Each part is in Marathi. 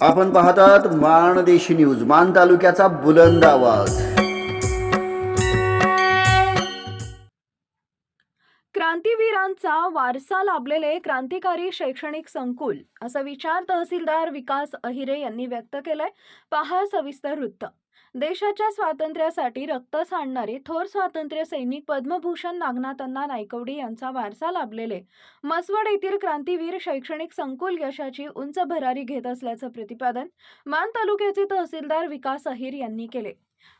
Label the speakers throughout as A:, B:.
A: आपण पाहतात माणदेशी न्यूज मान तालुक्याचा बुलंद आवाज.
B: क्रांतीवीरांचा वारसा लाभलेले क्रांतिकारी शैक्षणिक संकुल असा विचार तहसीलदार विकास अहिरे यांनी व्यक्त केलाय. पहा सविस्तर वृत्त. देशाच्या स्वातंत्र्यासाठी रक्त सांडणारे थोर स्वातंत्र्य सैनिक पद्मभूषण नागनाथांना नायकवडी यांचा वारसा लाभलेले. मसवड येथील क्रांतीवीर शैक्षणिक संकुल यशाची उंच भरारी घेत असल्याचं प्रतिपादन मान तालुक्याचे तहसीलदार विकास अहिर यांनी केले.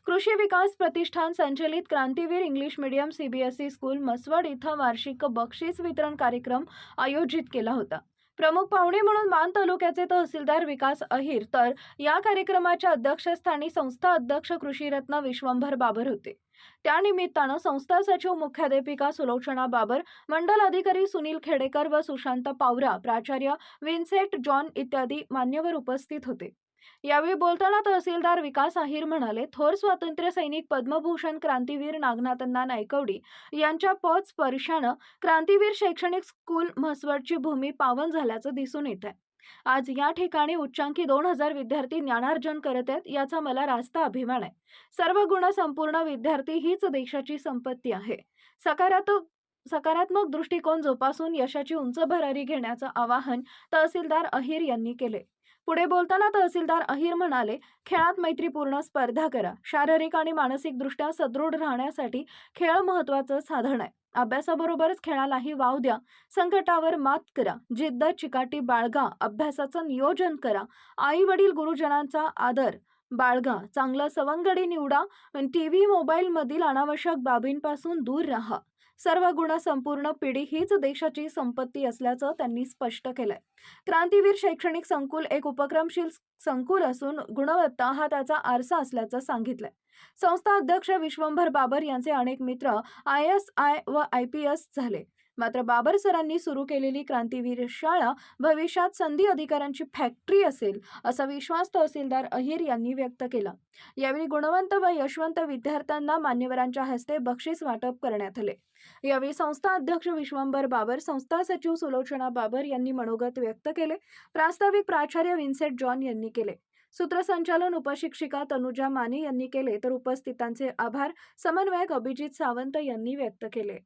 B: कृषी विकास प्रतिष्ठान संचलित Krantiveer English medium CBSE school Mhaswad इथं वार्षिक बक्षीस वितरण कार्यक्रम आयोजित केला होता. प्रमुख पाहुणे म्हणून मान तालुक्याचे तहसीलदार विकास अहिर. तर या कार्यक्रमाच्या अध्यक्षस्थानी संस्था अध्यक्ष कृषीरत्न विश्वंभर बाबर होते. त्यानिमित्तानं संस्था सचिव मुख्याध्यापिका सुलोचना बाबर मंडल अधिकारी सुनील खेडेकर व सुशांत पावरा प्राचार्य विन्सेट जॉन इत्यादी मान्यवर उपस्थित होते. यावेळी बोलताना तहसीलदार विकास आहिर म्हणाले थोर स्वातंत्र्य सैनिक पद्मभूषण क्रांतीवीर नागनाथांना नायकवडी यांच्या पद स्पर्शानं क्रांतीवीर शैक्षणिक स्कूल म्हसवडची भूमी पावन झाल्याचं दिसून येत आहे आज या ठिकाणी उच्चांकी दोन हजार विद्यार्थी ज्ञानार्जन करत आहेत याचा मला रास्त अभिमान आहे. सर्व गुण संपूर्ण विद्यार्थी हीच देशाची संपत्ती आहे. सकारात्मक सकारात्मक दृष्टिकोन जोपासून यशाची उंच भरारी घेण्याचं आवाहन तहसीलदार अहिर यांनी केले पुढे बोलताना तहसीलदार अहिर म्हणाले खेळात मैत्रीपूर्ण स्पर्धा करा. शारीरिक आणि मानसिकदृष्ट्या सदृढ राहण्यासाठी खेळ महत्वाचं साधन आहे. अभ्यासाबरोबरच खेळालाही वाव द्या. संकटावर मात करा. जिद्द चिकाटी बाळगा. अभ्यासाचं नियोजन करा. आई वडील गुरुजनांचा आदर बाळगा. चांगलं सवंगडी निवडा. टी व्ही मोबाईलमधील अनावश्यक बाबींपासून दूर राहा. सर्व गुणसंपूर्ण पिढी हीच देशाची संपत्ती असल्याचं त्यांनी स्पष्ट केलंय. क्रांतीवीर शैक्षणिक संकुल एक उपक्रमशील संकुल असून गुणवत्ता हा त्याचा आरसा असल्याचं सांगितलंय. संस्था अध्यक्ष विश्वंभर बाबर यांचे अनेक मित्र आय एस आय व आय पी एस झाले. मात्र बाबर सरांनी सुरू केलेली क्रांतीवीर शाळा भविष्यात संधी अधिकाऱ्यांची फॅक्टरी असेल असा विश्वास तहसीलदार अहिर यांनी व्यक्त केला. यावेळी गुणवंत व यशवंत विद्यार्थ्यांना मान्यवरांच्या हस्ते बक्षीस वाटप करण्यात आले. यावेळी संस्था अध्यक्ष विश्वंभर बाबर संस्था सचिव सुलोचना बाबर यांनी मनोगत व्यक्त केले. प्रास्ताविक प्राचार्य विन्सेट जॉन यांनी केले. सूत्रसंचालन उपशिक्षिका तनुजा माने यांनी केले तर उपस्थितांचे आभार. समन्वयक अभिजित सावंत यांनी व्यक्त केले.